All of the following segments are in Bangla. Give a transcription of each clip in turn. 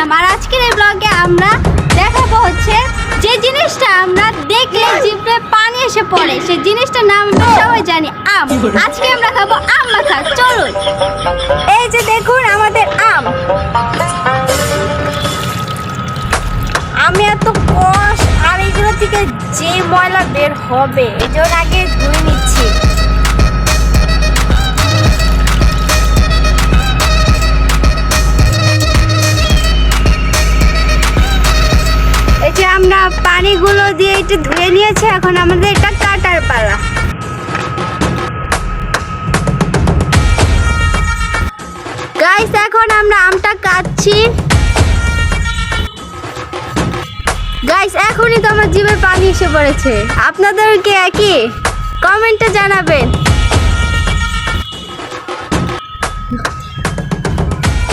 ইসলাম আর আজকের এই ব্লগে আমরা দেখাবো হচ্ছে যে জিনিসটা আমরা দেখলে জিভে পানি এসে পড়ে, সেই জিনিসটার নাম সবাই জানি আম। আজকে আমরা খাব আম মাখা, চলুন। এই যে দেখুন আমাদের আম। আমি এত কষ আর এগুলো থেকে যে ময়লা বের হবে, এই জন্য আগে ধুয়ে নিচ্ছি। এই যে আমরা পানিগুলো দিয়ে একটু ধুয়ে নিয়েছি, এখন আমাদের এটা কাটার পালা। গাইস এখন আমরা আমটা কাটছি। গাইস এখনই তো আমার জিভে পানি এসে পড়েছে। আপনাদেরকে একই? কমেন্টে জানাবেন।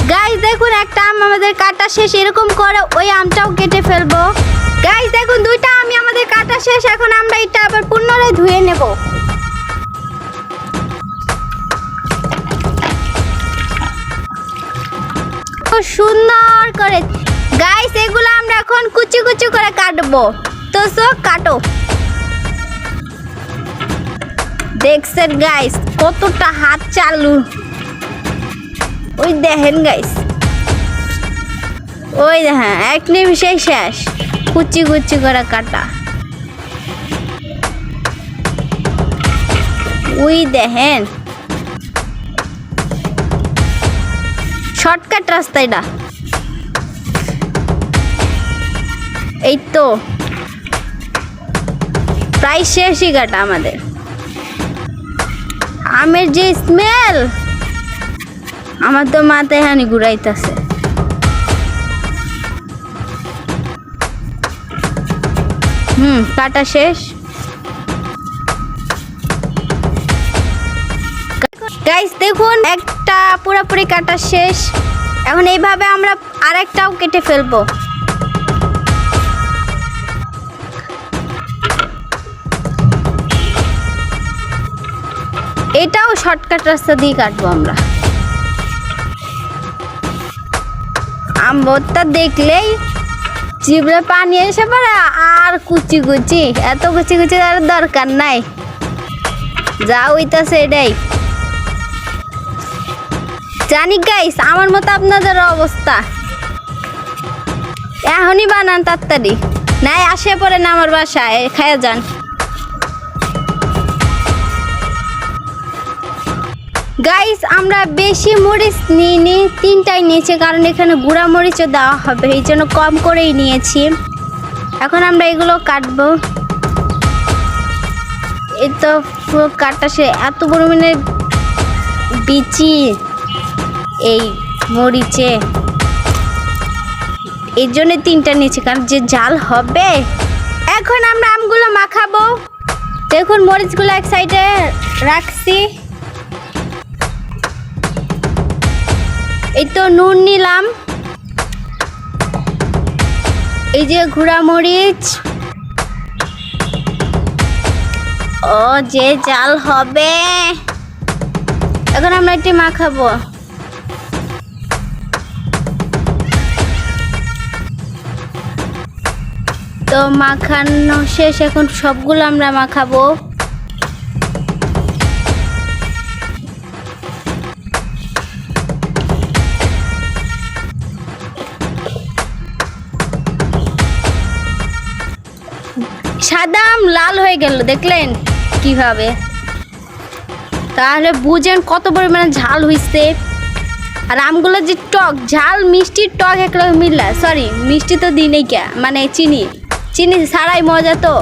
গাইস দেখুন, একটা আম আমাদের কাটা শেষ। এরকম করে ওই আমটাও কেটে ফেলব। গাইস দেখুন, দুইটা আমি আমাদের কাটা শেষ। এখন আমরা এটা আবার পুনরায় ধুয়ে নেব। সুন্দর করে। গাইস এগুলো আমরা এখন কুচি কুচি করে কাটবো। তো, সো, কাটো। দেখছেন গাইস কতটা হাত চালু। ওই দেখেন গাইস ওই দেখেন, এক নিমিষে শেষ। কুচি কুচি করে কাটা। ওই দেখেন। শর্টকাট রাস্তা এটা। এই তো। প্রায় শেষই কাটা আমাদের। আমের যে স্মেল আমার তো মাথায় হানি ঘুরাইতেছে। হুম, কাটা শেষ। গাইস দেখুন, একটা পুরোপুরি কাটা শেষ। এখন এইভাবে আমরা আরেকটাও কেটে ফেলব। এটাও শর্টকাট রাস্তা দিয়ে কাটবো আমরা। আম্বরটা দেখলেই জিবলে পানি এসে পড়ে আর কুচি কুচি। এত কুচি কুচি আর দরকার নাই। যা হইতাছে এটাই। জানি গাইস আমার মতো আপনাদের অবস্থা। এখনই বানান তাড়াতাড়ি। নাই, আসে পড়ে না আমার বাসায়, খায়া যান। গাইস আমরা বেশি মরিচ নিইনি, তিনটাই নিয়েছি, কারণ এখানে গুঁড়া মরিচও দেওয়া হবে, এই জন্য কম করেই নিয়েছি। এখন আমরা এগুলো কাটবো। এই তো পুরো কাটা সে এত পরিমাণে বিচি, এই মরিচে। এই জন্য তিনটা নিয়েছি, কারণ যে জাল হবে, এখন আমরা আমগুলো মাখাবো। দেখুন, মরিচগুলো এক সাইডে রাখছি। এই তো নুন নিলাম। এই যে ঘোড়া মরিচ। ও, যে জাল হবে। এখন আমরা একটি মাখাবো তো মাখানো শেষ, এখন সবগুলো আমরা মাখাবো সাদা আম লাল হয়ে গেল, দেখলেন? কীভাবে? তাহলে বুঝেন কত পরিমাণে ঝাল হইছে। আর আমগুলো যে টক, ঝাল, মিষ্টি টক একরকম মিললা সরি মিষ্টি তো দিই নেই কে? মানে চিনি। চিনি ছাড়াই মজা তো।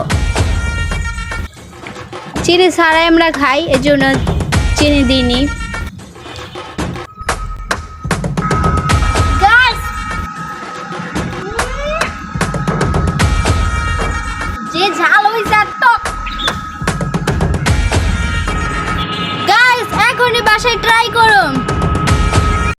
চিনি ছাড়াই আমরা খাই এর জন্য চিনি দিইনি।